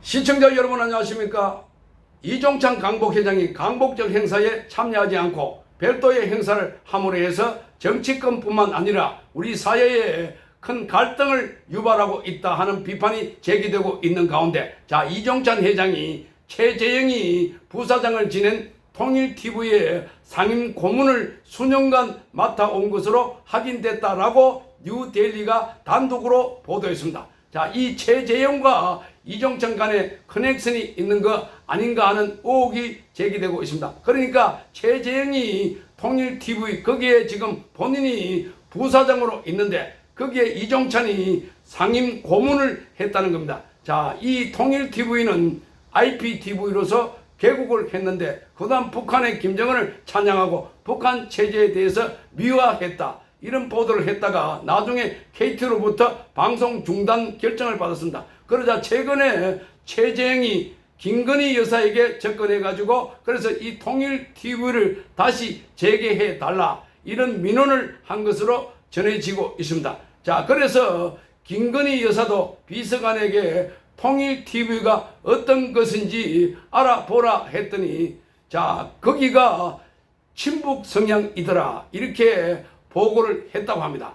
시청자 여러분 안녕하십니까? 이종찬 강복회장이 강복적 행사에 참여하지 않고 별도의 행사를 함으로 해서 정치권뿐만 아니라 우리 사회에 큰 갈등을 유발하고 있다 하는 비판이 제기되고 있는 가운데 자 이종찬 회장이 최재영이 부사장을 지낸 통일TV의 상임 고문을 수년간 맡아온 것으로 확인됐다라고 뉴데일리가 단독으로 보도했습니다. 자, 이 최재형과 이정천 간에 커넥션이 있는 거 아닌가 하는 의혹이 제기되고 있습니다. 그러니까 최재형이 통일TV 거기에 지금 본인이 부사장으로 있는데 거기에 이정찬이 상임 고문을 했다는 겁니다. 자, 이 통일TV는 IPTV로서 개국을 했는데 그다음 북한의 김정은을 찬양하고 북한 체제에 대해서 미화했다. 이런 보도를 했다가 나중에 KT로부터 방송 중단 결정을 받았습니다. 그러자 최근에 최재형이 김건희 여사에게 접근해 가지고 그래서 이 통일 TV를 다시 재개해 달라 이런 민원을 한 것으로 전해지고 있습니다. 자, 그래서 김건희 여사도 비서관에게 통일 TV가 어떤 것인지 알아보라 했더니 자, 거기가 친북 성향이더라. 이렇게 보고를 했다고 합니다.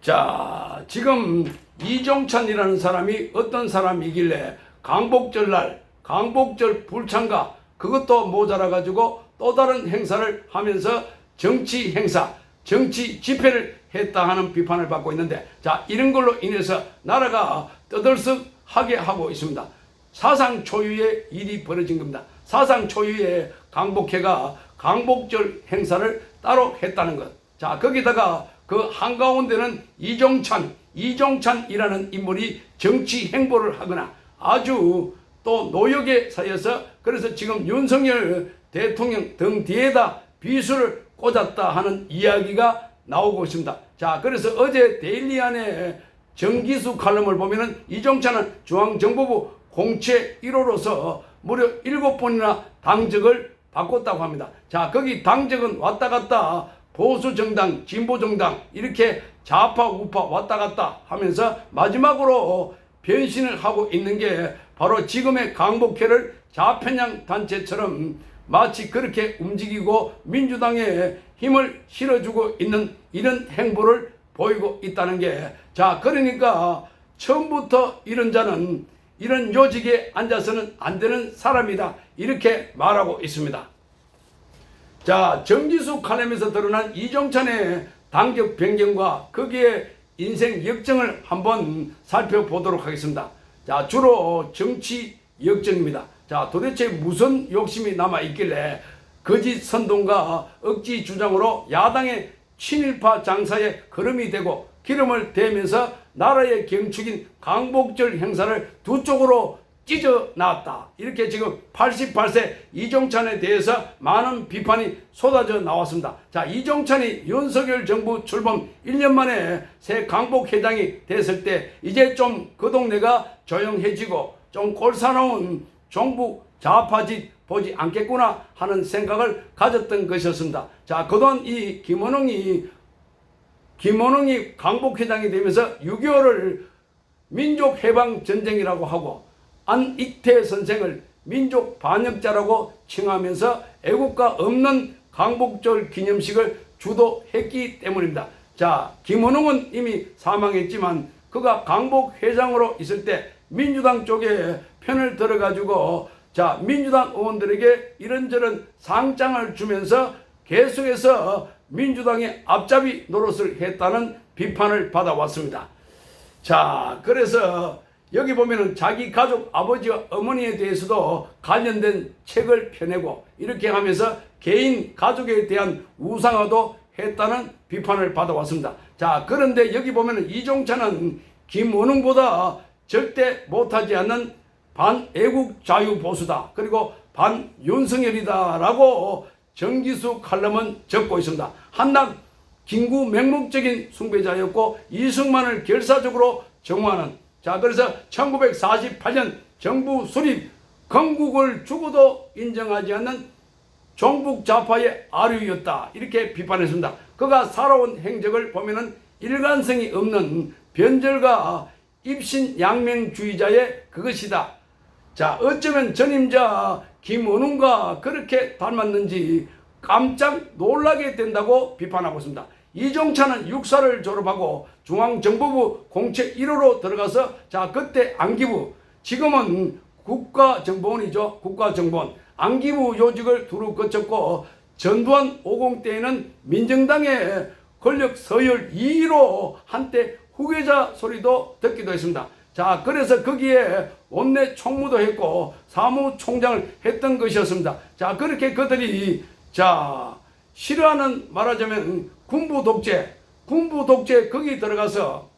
자, 지금 이종찬이라는 사람이 어떤 사람이길래 강복절 날, 강복절 불참가 그것도 모자라 가지고 또 다른 행사를 하면서 정치 행사, 정치 집회를 했다 하는 비판을 받고 있는데 자, 이런 걸로 인해서 나라가 떠들썩하게 하고 있습니다. 사상 초유의 일이 벌어진 겁니다. 사상 초유의 강복회가 강복절 행사를 따로 했다는 것. 자, 거기다가 그 한가운데는 이종찬, 이종찬이라는 인물이 정치 행보를 하거나 아주 또 노역에 사여서 그래서 지금 윤석열 대통령 등 뒤에다 비수를 꽂았다 하는 이야기가 나오고 있습니다. 자, 그래서 어제 데일리 안에 정기수 칼럼을 보면은 이종찬은 중앙정보부 공채 1호로서 무려 7번이나 당적을 바꿨다고 합니다. 자, 거기 당적은 왔다 갔다 보수 정당, 진보 정당 이렇게 좌파 우파 왔다 갔다 하면서 마지막으로 변신을 하고 있는 게 바로 지금의 강복회를 좌편향 단체처럼 마치 그렇게 움직이고 민주당에 힘을 실어주고 있는 이런 행보를 보이고 있다는 게 자 그러니까 처음부터 이런 자는 이런 요직에 앉아서는 안 되는 사람이다 이렇게 말하고 있습니다. 자, 정기수 칼럼에서 드러난 이종찬의 당적 변경과 거기에 인생 역정을 한번 살펴보도록 하겠습니다. 자, 주로 정치 역정입니다. 자, 도대체 무슨 욕심이 남아 있길래 거짓 선동과 억지 주장으로 야당의 친일파 장사에 걸음이 되고 기름을 대면서 나라의 경축인 강복절 행사를 두 쪽으로 찢어 놨다. 이렇게 지금 88세 이종찬에 대해서 많은 비판이 쏟아져 나왔습니다. 자, 이종찬이 윤석열 정부 출범 1년 만에 새 강복회장이 됐을 때 이제 좀 그 동네가 조용해지고 좀 꼴사나운 정부 좌파짓 보지 않겠구나 하는 생각을 가졌던 것이었습니다. 자, 그동안 이 김원웅이 김원웅이 강복회장이 되면서 6.25를 민족해방전쟁이라고 하고 안익태 선생을 민족 반역자라고 칭하면서 애국가 없는 강복절 기념식을 주도했기 때문입니다. 자, 김원웅은 이미 사망했지만 그가 강복 회장으로 있을 때 민주당 쪽에 편을 들어가지고 자, 민주당 의원들에게 이런저런 상장을 주면서 계속해서 민주당의 앞잡이 노릇을 했다는 비판을 받아왔습니다. 자, 그래서 여기 보면은 자기 가족 아버지와 어머니에 대해서도 관련된 책을 펴내고 이렇게 하면서 개인 가족에 대한 우상화도 했다는 비판을 받아왔습니다. 자, 그런데 여기 보면은 이종찬은 김원웅보다 절대 못하지 않는 반애국 자유보수다. 그리고 반윤석열이다라고 정기수 칼럼은 적고 있습니다. 한낱 김구 맹목적인 숭배자였고 이승만을 결사적으로 정화하는 자 그래서 1948년 정부 수립 건국을 주고도 인정하지 않는 종북 좌파의 아류였다 이렇게 비판했습니다. 그가 살아온 행적을 보면은 일관성이 없는 변절과 입신 양명주의자의 그것이다. 자, 어쩌면 전임자 김원웅과 그렇게 닮았는지 깜짝 놀라게 된다고 비판하고 있습니다. 이종찬은 육사를 졸업하고 중앙정보부 공채 1호로 들어가서 자 그때 안기부 지금은 국가정보원이죠. 국가정보원 안기부 요직을 두루 거쳤고 전두환 50 때에는 민정당의 권력 서열 2위로 한때 후계자 소리도 듣기도 했습니다. 자, 그래서 거기에 원내 총무도 했고 사무총장을 했던 것이었습니다. 자, 그렇게 그들이 자, 싫어하는 말하자면 군부 독재, 군부 독재 거기 들어가서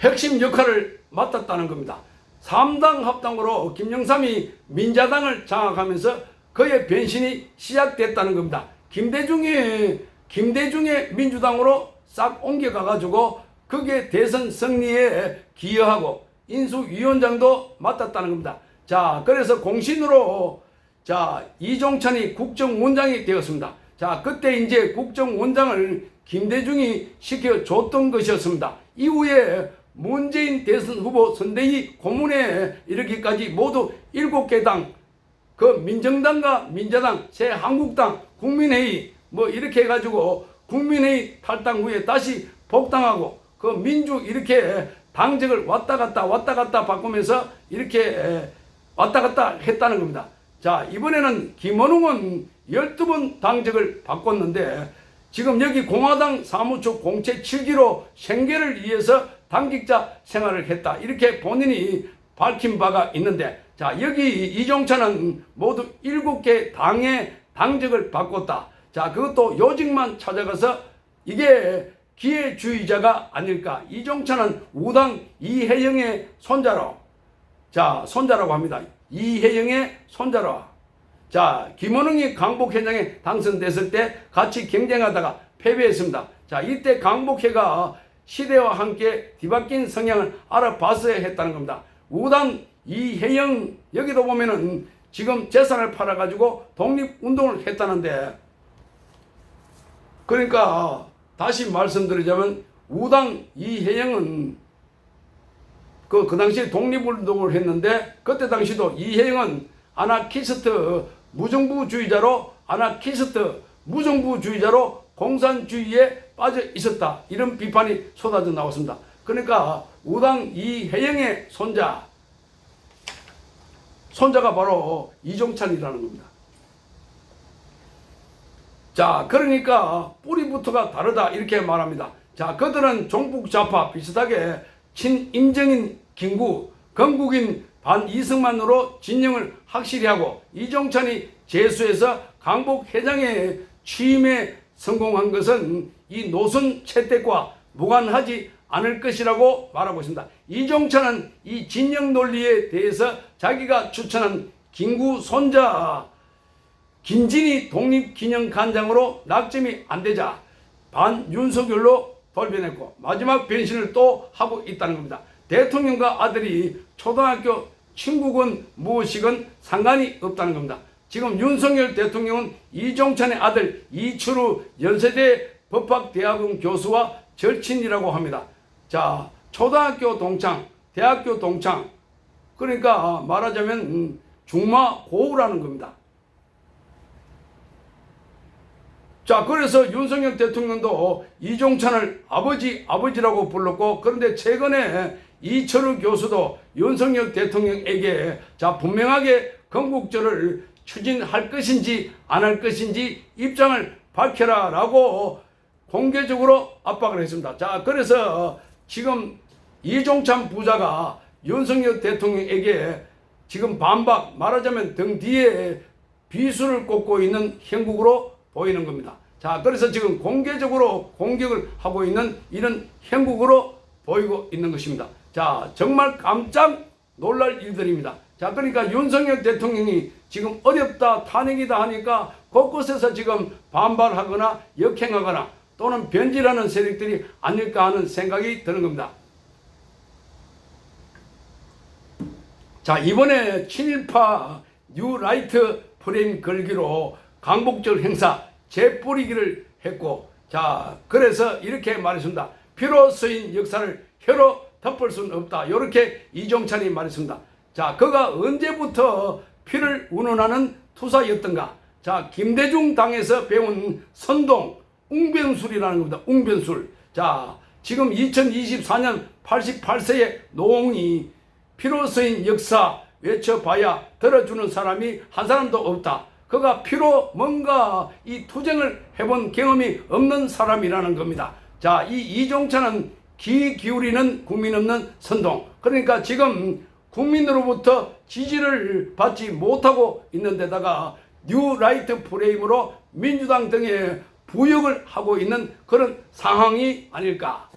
핵심 역할을 맡았다는 겁니다. 3당 합당으로 김영삼이 민자당을 장악하면서 그의 변신이 시작됐다는 겁니다. 김대중이 김대중의 민주당으로 싹 옮겨가 가지고 그게 대선 승리에 기여하고 인수위원장도 맡았다는 겁니다. 자, 그래서 공신으로 자, 이종찬이 국정원장이 되었습니다. 자, 그때 이제 국정원장을 김대중이 시켜줬던 것이었습니다. 이후에 문재인 대선 후보 선대위 고문에 이르기까지 모두 7개 당, 그 민정당과 민자당, 새한국당, 국민회의 뭐 이렇게 해가지고 국민회의 탈당 후에 다시 복당하고 그 민주 이렇게 당적을 왔다 갔다 왔다 갔다 바꾸면서 이렇게 왔다 갔다 했다는 겁니다. 자, 이번에는 김원웅은 12번 당적을 바꿨는데 지금 여기 공화당 사무처 공채 7기로 생계를 위해서 당직자 생활을 했다. 이렇게 본인이 밝힌 바가 있는데 자, 여기 이종찬은 모두 7개 당의 당적을 바꿨다. 자, 그것도 요직만 찾아가서 이게 기회주의자가 아닐까. 이종찬은 우당 이혜영의 손자로 자, 손자라고 합니다. 이혜영의 손자로. 자, 김원웅이 강복회장에 당선됐을 때 같이 경쟁하다가 패배했습니다. 자, 이때 강복회가 시대와 함께 뒤바뀐 성향을 알아봤어야 했다는 겁니다. 우당 이혜영 여기도 보면은 지금 재산을 팔아가지고 독립운동을 했다는데 그러니까 다시 말씀드리자면 우당 이혜영은 그, 그 당시에 독립운동을 했는데 그때 당시도 이혜영은 아나키스트 무정부주의자로 아나키스트 무정부주의자로 공산주의에 빠져 있었다. 이런 비판이 쏟아져 나왔습니다. 그러니까 우당 이혜영의 손자 손자가 바로 이종찬이라는 겁니다. 자, 그러니까 뿌리부터가 다르다 이렇게 말합니다. 자, 그들은 종북 좌파 비슷하게 친임정인 김구, 건국인 반 이승만으로 진영을 확실히 하고 이종찬이 재수해서 강복 회장의 취임에 성공한 것은 이 노선 채택과 무관하지 않을 것이라고 말하고 있습니다. 이종찬은 이 진영 논리에 대해서 자기가 추천한 김구 손자 김진희 독립기념관장으로 낙점이 안 되자 반 윤석열로 돌변했고 마지막 변신을 또 하고 있다는 겁니다. 대통령과 아들이 초등학교 친구건 무엇이건 상관이 없다는 겁니다. 지금 윤석열 대통령은 이종찬의 아들 이철우 연세대 법학대학원 교수와 절친이라고 합니다. 자, 초등학교 동창, 대학교 동창, 그러니까 말하자면 음, 중마 고우라는 겁니다. 자, 그래서 윤석열 대통령도 이종찬을 아버지, 아버지라고 불렀고, 그런데 최근에 이철우 교수도 윤석열 대통령에게 자, 분명하게 건국절을 추진할 것인지 안 할 것인지 입장을 밝혀라 라고 공개적으로 압박을 했습니다. 자, 그래서 지금 이종찬 부자가 윤석열 대통령에게 지금 반박, 말하자면 등 뒤에 비수를 꽂고 있는 형국으로 보이는 겁니다. 자, 그래서 지금 공개적으로 공격을 하고 있는 이런 형국으로 보이고 있는 것입니다. 자, 정말 깜짝 놀랄 일들입니다. 자, 그러니까 윤석열 대통령이 지금 어렵다, 탄핵이다 하니까 곳곳에서 지금 반발하거나 역행하거나 또는 변질하는 세력들이 아닐까 하는 생각이 드는 겁니다. 자, 이번에 친일파 뉴라이트 프레임 걸기로 강복절 행사 재뿌리기를 했고, 자, 그래서 이렇게 말했습니다. 피로 쓰인 역사를 혀로 덮을 수는 없다. 이렇게 이종찬이 말했습니다. 자, 그가 언제부터 피를 운운하는 투사였던가? 자, 김대중 당에서 배운 선동, 웅변술이라는 겁니다. 웅변술. 자, 지금 2024년 88세의 노홍이 피로 쓰인 역사 외쳐봐야 들어주는 사람이 한 사람도 없다. 그가 피로 뭔가 이 투쟁을 해본 경험이 없는 사람이라는 겁니다. 자, 이 이종찬은 귀 기울이는 국민 없는 선동. 그러니까 지금 국민으로부터 지지를 받지 못하고 있는 데다가 뉴 라이트 프레임으로 민주당 등에 부역을 하고 있는 그런 상황이 아닐까.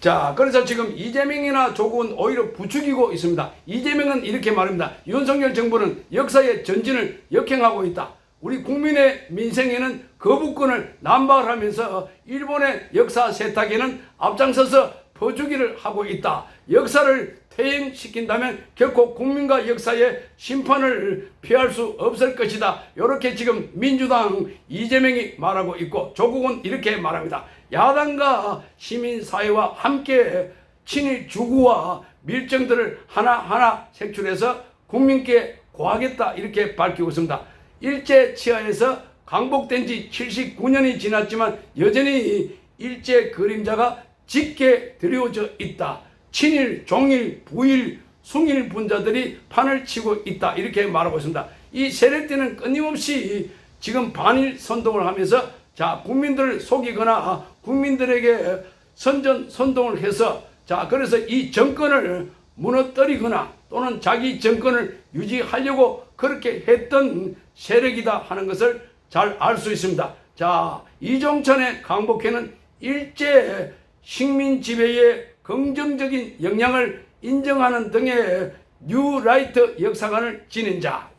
자, 그래서 지금 이재명이나 조국은 오히려 부추기고 있습니다. 이재명은 이렇게 말합니다. 윤석열 정부는 역사의 전진을 역행하고 있다. 우리 국민의 민생에는 거부권을 남발하면서 일본의 역사 세탁에는 앞장서서 퍼주기를 하고 있다. 역사를 퇴행시킨다면 결코 국민과 역사의 심판을 피할 수 없을 것이다. 이렇게 지금 민주당 이재명이 말하고 있고 조국은 이렇게 말합니다. 야당과 시민사회와 함께 친일 주구와 밀정들을 하나하나 색출해서 국민께 고하겠다 이렇게 밝히고 있습니다. 일제 치하에서 강복된 지 79년이 지났지만 여전히 일제 그림자가 짙게 드리워져 있다. 친일, 종일, 부일, 숭일 분자들이 판을 치고 있다. 이렇게 말하고 있습니다. 이 세력들은 끊임없이 지금 반일 선동을 하면서 자, 국민들을 속이거나 국민들에게 선전, 선동을 해서 자, 그래서 이 정권을 무너뜨리거나 또는 자기 정권을 유지하려고 그렇게 했던 세력이다 하는 것을 잘 알 수 있습니다. 자, 이종천의 강복회는 일제 식민 지배의 긍정적인 영향을 인정하는 등의 뉴라이트 역사관을 지닌 자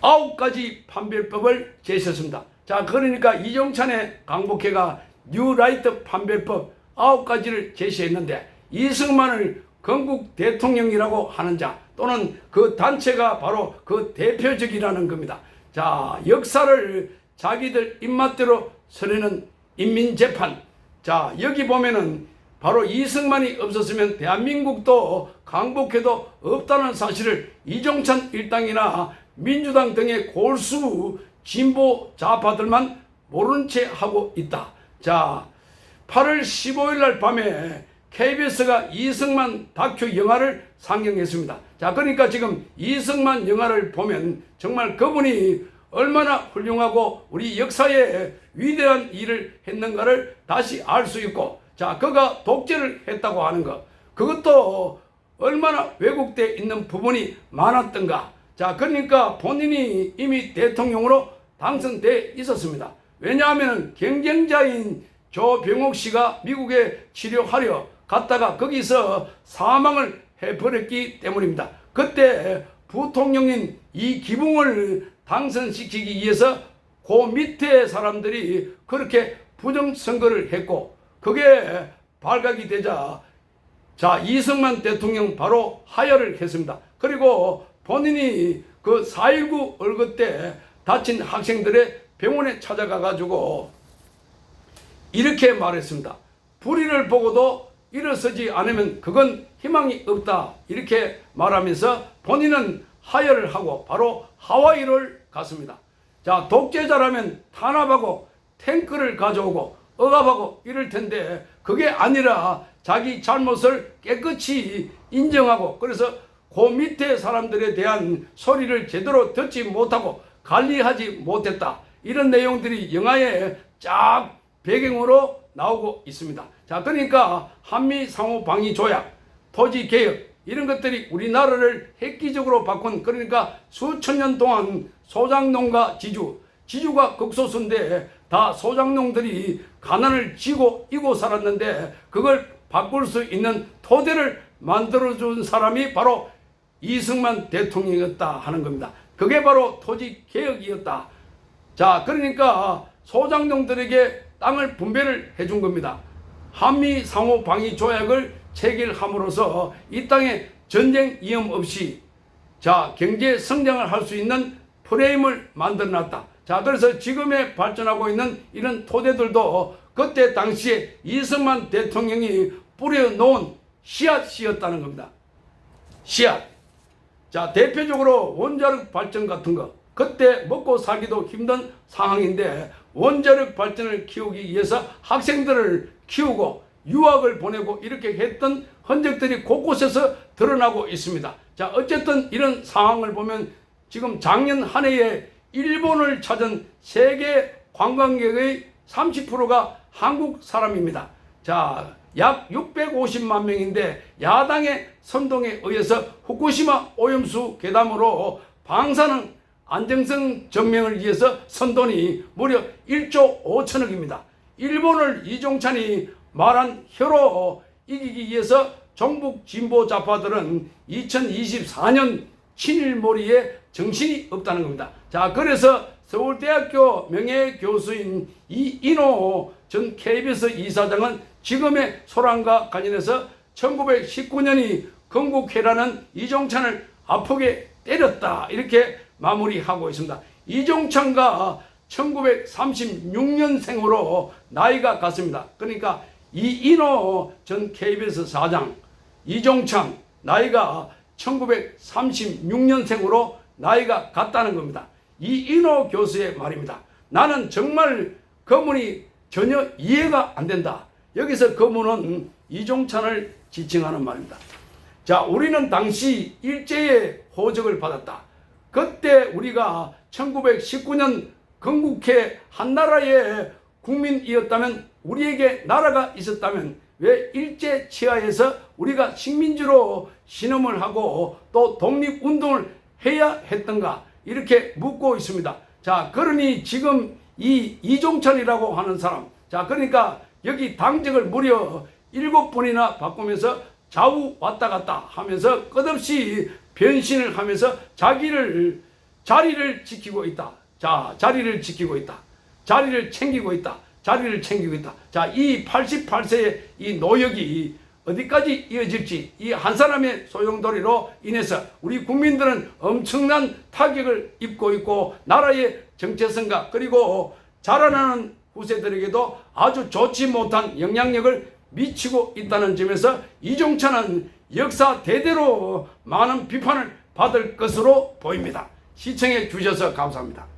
아홉 가지 판별법을 제시했습니다. 자, 그러니까 이종찬의 강복회가 뉴라이트 판별법 아홉 가지를 제시했는데 이승만을 건국 대통령이라고 하는 자 또는 그 단체가 바로 그 대표적이라는 겁니다. 자, 역사를 자기들 입맛대로 서내는 인민재판. 자, 여기 보면은 바로 이승만이 없었으면 대한민국도 강복회도 없다는 사실을 이종찬 일당이나 민주당 등의 골수 진보 좌파들만 모른 채 하고 있다. 자, 8월 15일 날 밤에 KBS가 이승만 다큐 영화를 상영했습니다. 자, 그러니까 지금 이승만 영화를 보면 정말 그분이 얼마나 훌륭하고 우리 역사에 위대한 일을 했는가를 다시 알 수 있고, 자, 그가 독재를 했다고 하는 것, 그것도 얼마나 왜곡되어 있는 부분이 많았던가. 자, 그러니까 본인이 이미 대통령으로 당선돼 있었습니다. 왜냐하면 경쟁자인 조병옥 씨가 미국에 치료하려 갔다가 거기서 사망을 해버렸기 때문입니다. 그때 부통령인 이 기붕을 당선시키기 위해서 그 밑에 사람들이 그렇게 부정선거를 했고 그게 발각이 되자 자 이승만 대통령 바로 하야를 했습니다. 그리고 본인이 그 4.19 얼거 때 다친 학생들의 병원에 찾아가 가지고 이렇게 말했습니다. 불의를 보고도 일어서지 않으면 그건 희망이 없다. 이렇게 말하면서 본인은 하야를 하고 바로 하와이를 갔습니다. 자, 독재자라면 탄압하고 탱크를 가져오고 억압하고 이럴 텐데 그게 아니라 자기 잘못을 깨끗이 인정하고 그래서 그 밑에 사람들에 대한 소리를 제대로 듣지 못하고 관리하지 못했다. 이런 내용들이 영화에 쫙 배경으로 나오고 있습니다. 자, 그러니까 한미 상호 방위 조약, 토지 개혁 이런 것들이 우리나라를 획기적으로 바꾼 그러니까 수천 년 동안 소장농가 지주, 지주가 극소수인데 다 소장농들이 가난을 지고 이고 살았는데 그걸 바꿀 수 있는 토대를 만들어준 사람이 바로 이승만 대통령이었다 하는 겁니다. 그게 바로 토지 개혁이었다. 자, 그러니까 소장농들에게 땅을 분배를 해준 겁니다. 한미 상호 방위 조약을 체결함으로써 이 땅에 전쟁 위험 없이 자 경제 성장을 할 수 있는 프레임을 만들어놨다. 자 그래서 지금에 발전하고 있는 이런 토대들도 그때 당시에 이승만 대통령이 뿌려놓은 씨앗이었다는 겁니다. 씨앗. 자, 대표적으로 원자력 발전 같은 거. 그때 먹고 살기도 힘든 상황인데 원자력 발전을 키우기 위해서 학생들을 키우고 유학을 보내고 이렇게 했던 흔적들이 곳곳에서 드러나고 있습니다. 자, 어쨌든 이런 상황을 보면 지금 작년 한 해에 일본을 찾은 세계 관광객의 30%가 한국 사람입니다. 자, 약 650만 명인데 야당의 선동에 의해서 후쿠시마 오염수 괴담으로 방사능 안정성 증명을 위해서 선 돈이 무려 1조 5천억입니다. 일본을 이종찬이 말한 혀로 이기기 위해서 종북 진보 좌파들은 2024년 친일몰이에 정신이 없다는 겁니다. 자, 그래서 서울대학교 명예교수인 이인호 전 KBS 이사장은 지금의 소란과 관련해서 1919년이 건국회라는 이종찬을 아프게 때렸다. 이렇게 마무리하고 있습니다. 이종찬과 1936년생으로 나이가 같습니다. 그러니까 이인호 전 KBS 사장, 이종찬 나이가 1936년생으로 나이가 같다는 겁니다. 이인호 교수의 말입니다. 나는 정말 거문이 전혀 이해가 안 된다. 여기서 거문은 이종찬을 지칭하는 말입니다. 자, 우리는 당시 일제의 호적을 받았다. 그때 우리가 1919년 건국해 한나라의 국민이었다면 우리에게 나라가 있었다면 왜 일제 치하에서 우리가 식민지로 신음을 하고 또 독립운동을 해야 했던가 이렇게 묻고 있습니다. 자, 그러니 지금 이 이종찬이라고 하는 사람, 자, 그러니까 여기 당직을 무려 일곱 번이나 바꾸면서 좌우 왔다 갔다 하면서 끝없이 변신을 하면서 자기를 자리를 지키고 있다. 자, 자리를 지키고 있다. 자리를 챙기고 있다. 자리를 챙기고 있다. 자, 이 88세의 이 노역이 어디까지 이어질지 이 한 사람의 소용돌이로 인해서 우리 국민들은 엄청난 타격을 입고 있고 나라의 정체성과 그리고 자라나는 후세들에게도 아주 좋지 못한 영향력을 미치고 있다는 점에서 이종찬은 역사 대대로 많은 비판을 받을 것으로 보입니다. 시청해 주셔서 감사합니다.